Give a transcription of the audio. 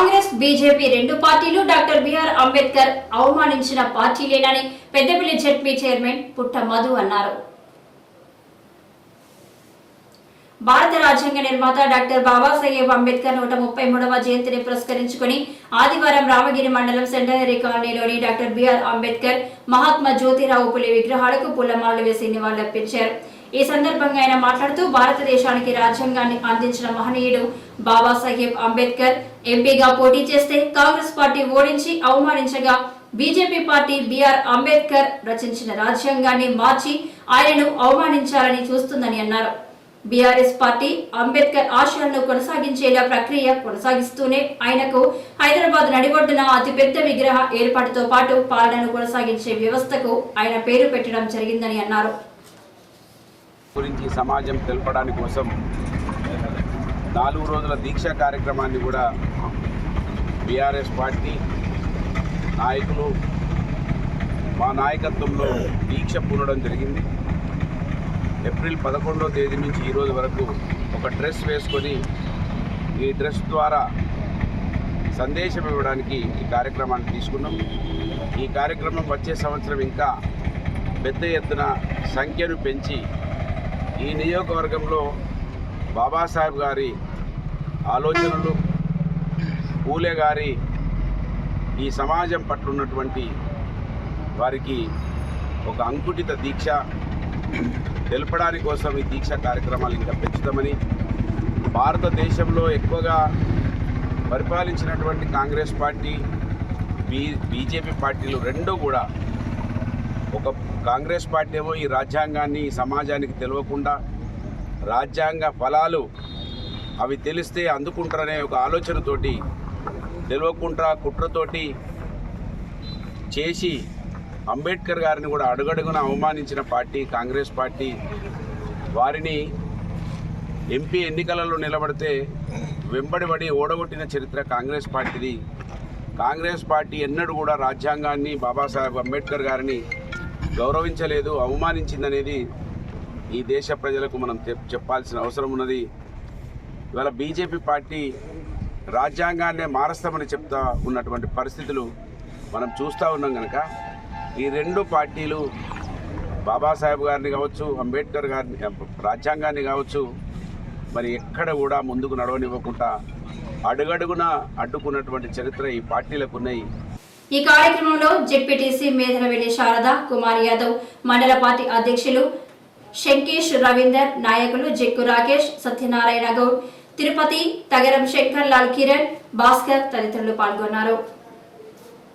Congress BJP రెండు పార్టీలు doctor BR Ambedkar అవమానించిన పార్టీలేనని పెద్దపల్లి జెడ్పీ చైర్మన్ పుట్ట మధు అన్నారు. భారత రాజ్యాంగ నిర్మాత డాక్టర్ బాబాసాహెబ్ అంబేద్కర్ నూట ముప్పై మూడవ జయంతిని పురస్కరించుకుని ఆదివారం రామగిరి మండలం సెంటనరీ కాలనీలోని doctor B R Ambedkar Mahatma Jyotirao Phule విగ్రహాలకు పూలమాలలు వేసి నివాళులర్పించారు. ఈ సందర్భంగా ఆయన మాట్లాడుతూ భారతదేశానికి రాజ్యాంగాన్ని అందించిన మహనీయుడు బాబాసాహెబ్ అంబేద్కర్ ఎంపీగా పోటీ చేస్తే కాంగ్రెస్ పార్టీ ఓడించి అవమానించగా BJP party B R Ambedkar రచించిన రాజ్యాంగాన్ని మార్చి ఆయనను అవమానించాలని చూస్తుందని అన్నారు. బీఆర్ఎస్ పార్టీ అంబేద్కర్ ఆశయాలను కొనసాగించేలా ప్రక్రియ కొనసాగిస్తూనే ఆయనకు హైదరాబాద్ నడిబొడ్డున అతిపెద్ద విగ్రహ ఏర్పాటుతో పాటు పాలనను కొనసాగించే వ్యవస్థకు ఆయన పేరు పెట్టడం జరిగిందని అన్నారు. గురించి సమాజం తెలపడానికి కోసం నాలుగు రోజుల దీక్ష కార్యక్రమాన్ని కూడా బీఆర్ఎస్ పార్టీ నాయకులు మా నాయకత్వంలో దీక్ష పూనడం జరిగింది. ఏప్రిల్ పదకొండో తేదీ నుంచి ఈరోజు వరకు ఒక డ్రెస్ వేసుకొని ఈ డ్రెస్ ద్వారా సందేశం ఇవ్వడానికి ఈ కార్యక్రమాన్ని తీసుకున్నాం. ఈ కార్యక్రమం వచ్చే సంవత్సరం ఇంకా పెద్ద ఎత్తున సంఖ్యను పెంచి ఈ నియోజకవర్గంలో బాబాసాహెబ్ గారి ఆలోచనలు పూలే గారి ఈ సమాజం పట్ల ఉన్నటువంటి వారికి ఒక అంకుటిత దీక్ష తెలపడానికి కోసం ఈ దీక్ష కార్యక్రమాలు ఇంకా పెంచుతామని భారతదేశంలో ఎక్కువగా పరిపాలించినటువంటి కాంగ్రెస్ పార్టీ బీ బీజేపీ పార్టీలు రెండూ కూడా ఒక కాంగ్రెస్ పార్టీ ఏమో ఈ రాజ్యాంగాన్ని ఈ సమాజానికి తెలియకుండా రాజ్యాంగ ఫలాలు అవి తెలిస్తే అందుకుంటారనే ఒక ఆలోచనతోటి తెలియకుండా కుట్రతోటి చేసి అంబేద్కర్ గారిని కూడా అడుగడుగున అవమానించిన పార్టీ కాంగ్రెస్ పార్టీ. వారిని ఎంపీ ఎన్నికలలో నిలబడితే వెంబడిబడి ఓడగొట్టిన చరిత్ర కాంగ్రెస్ పార్టీది. కాంగ్రెస్ పార్టీ ఎన్నడూ కూడా రాజ్యాంగాన్ని బాబాసాహెబ్ అంబేద్కర్ గారిని గౌరవించలేదు అవమానించిందనేది ఈ దేశ ప్రజలకు మనం చెప్- చెప్పాల్సిన అవసరం ఉన్నది. ఇవాళ బీజేపీ పార్టీ రాజ్యాంగాన్నే మారుస్తామని చెప్తా ఉన్నటువంటి పరిస్థితులు మనం చూస్తూ ఉన్నాం కనుక ఈ రెండు పార్టీలు బాబాసాహెబ్ గారిని కావచ్చు అంబేద్కర్ గారిని రాజ్యాంగాన్ని కావచ్చు మరి ఎక్కడ కూడా ముందుకు నడవనివ్వకుండా అడుగడుగున అడ్డుకున్నటువంటి చరిత్ర ఈ పార్టీలకు ఉన్నాయి. ఈ కార్యక్రమంలో జెడ్పీటీసీ మేధనవెల్లి శారద కుమార్ యాదవ్ మండల పార్టీ అధ్యక్షులు శంకేష్ రవీందర్ నాయకులు జెక్కు రాకేష్ సత్యనారాయణ గౌడ్ తిరుపతి తగరం శంకర్ లాల్ కిరణ్ భాస్కర్ తదితరులు పాల్గొన్నారు.